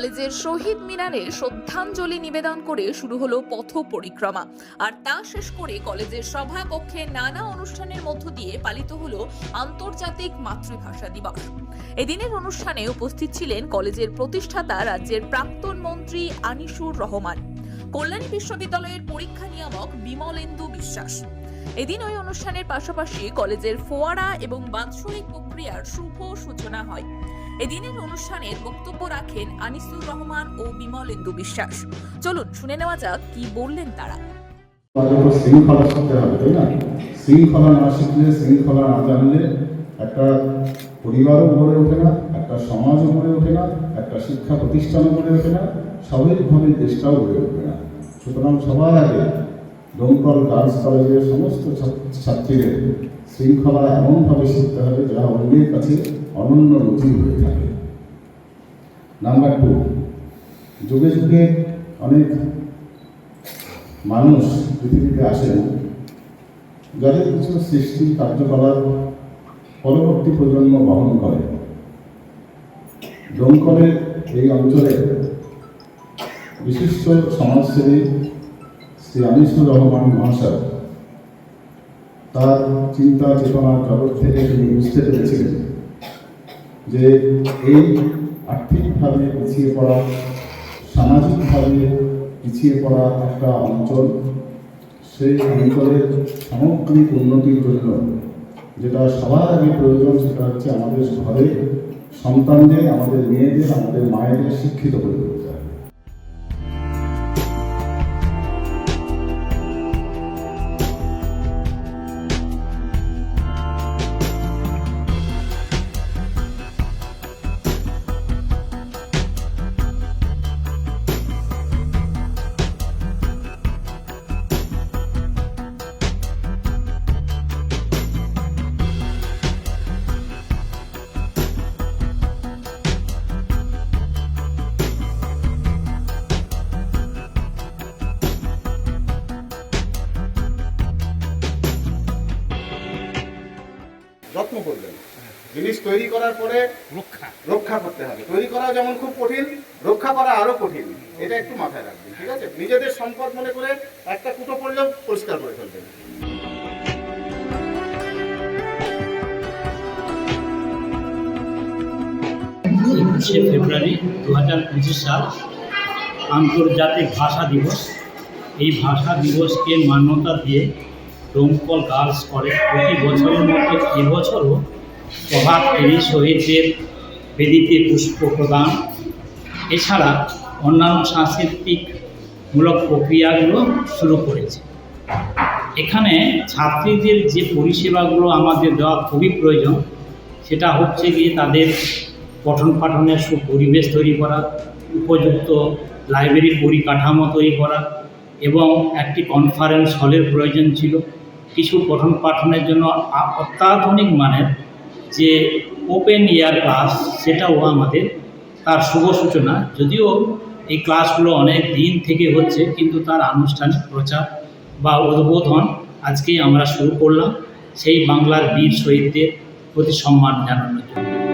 কলেজের শহীদ মিনারে শ্রদ্ধাঞ্জলি নিবেদন করে শুরু হলো পথ পরিক্রমা আর তা শেষ করে কলেজের সভাকক্ষে নানা অনুষ্ঠানের মধ্য দিয়ে পালিত হলো আন্তর্জাতিক মাতৃভাষা দিবস। এদিনের অনুষ্ঠানে উপস্থিত ছিলেন কলেজের প্রতিষ্ঠাতা রাজ্যের প্রাক্তন মন্ত্রী আনিসুর রহমান, কল্যাণী বিশ্ববিদ্যালয়ের পরীক্ষা নিয়ামক বিমলেন্দু বিশ্বাস। এদিন ওই অনুষ্ঠানের পাশাপাশি কলেজের ফোয়ারা এবং বাৎসরিক প্রক্রিয়ার শুভ সূচনা হয়। এদিনের অনুষ্ঠানের বক্তব্য রাখেন আনিসুর রহমান ও বিমলেন্দু বিশ্বাস। চলুন, শুনে নেওয়া যাক কি বললেন তারা। শৃঙ্খলা শিখতে হবে, তাই না? শৃঙ্খলা না শিখলে শৃঙ্খলা না জানলে একটা পরিবারও গড়ে ওঠে না, একটা সমাজও গড়ে ওঠে না, একটা শিক্ষা প্রতিষ্ঠানও গড়ে ওঠে না, স্বাভাবিকভাবে দেশটাও গড়ে ওঠে না। সুতরাং সবার আগে ডোমকল গার্লস কলেজের সমস্ত ছাত্র- ছাত্রীদের শৃঙ্খলা এমনভাবে শিখতে হবে যা অন্যের কাছে অনন্য নজির হয়ে থাকে। নাম্বার টু যুগে যুগে অনেক মানুষ পৃথিবীতে আসেন, যাদের কিছু সৃষ্টি কার্যকলাপ পরবর্তী প্রজন্ম বহন করে। ডোমকলের এই অঞ্চলে বিশিষ্ট সমাজসেবী শ্রী আনিসুর রহমান মহাশয়, তার চিন্তা চেতনার জগৎ থেকে তিনি বুঝতে পেরেছিলেন যে এই আর্থিকভাবে পিছিয়ে পড়া, সামাজিকভাবে পিছিয়ে পড়া একটা অঞ্চল, সেই অঞ্চলের সামগ্রিক উন্নতির জন্য যেটা সবার আগে প্রয়োজন সেটা হচ্ছে আমাদের ঘরে সন্তানদের, আমাদের মেয়েদের, আমাদের মায়েদের শিক্ষিত করে। যত্ন করবেন জিনিস তৈরি করার পরে রক্ষা। রক্ষা করতে হবে। তৈরি করা যেমন খুব কঠিন রক্ষা করা আরও কঠিন। এটা একটু মাথায় রাখবেন ঠিক আছে? নিজেদের সম্পদ মনে করে একটা কুটো পড়লেও পরিষ্কার করে ফেলবেন। একুশে ফেব্রুয়ারি দু হাজার পঁচিশ সাল আন্তর্জাতিক ভাষা দিবস। এই ভাষা দিবসকে মান্যতা দিয়ে ডোমকল গার্লস কলেজ প্রতি বছরের মতো এবছরও প্রভাত ফেরি শহীদদের বেদিতে পুষ্প প্রদান। এছাড়া অন্যান্য সাংস্কৃতিক মূলক প্রক্রিয়াগুলো শুরু করেছে। এখানে ছাত্রীদের যে পরিষেবাগুলো আমাদের দেওয়া খুবই প্রয়োজন, সেটা হচ্ছে গিয়ে তাদের পঠন পাঠনের সুপরিবেশ তৈরি করা, উপযুক্ত লাইব্রেরির পরিকাঠামো তৈরি করা এবং একটি কনফারেন্স হলের প্রয়োজন ছিল। কিছু পঠন পাঠনের জন্য অত্যাধুনিক মানের যে ওপেন ইয়ার ক্লাস সেটাও আমাদের তার শুভ সূচনা। যদিও এই ক্লাসগুলো অনেক দিন থেকে হচ্ছে, কিন্তু তার আনুষ্ঠানিক প্রচার বা উদ্বোধন আজকেই আমরা শুরু করলাম। সেই বাংলার বীর শহীদদের প্রতি সম্মান জানানোর জন্য।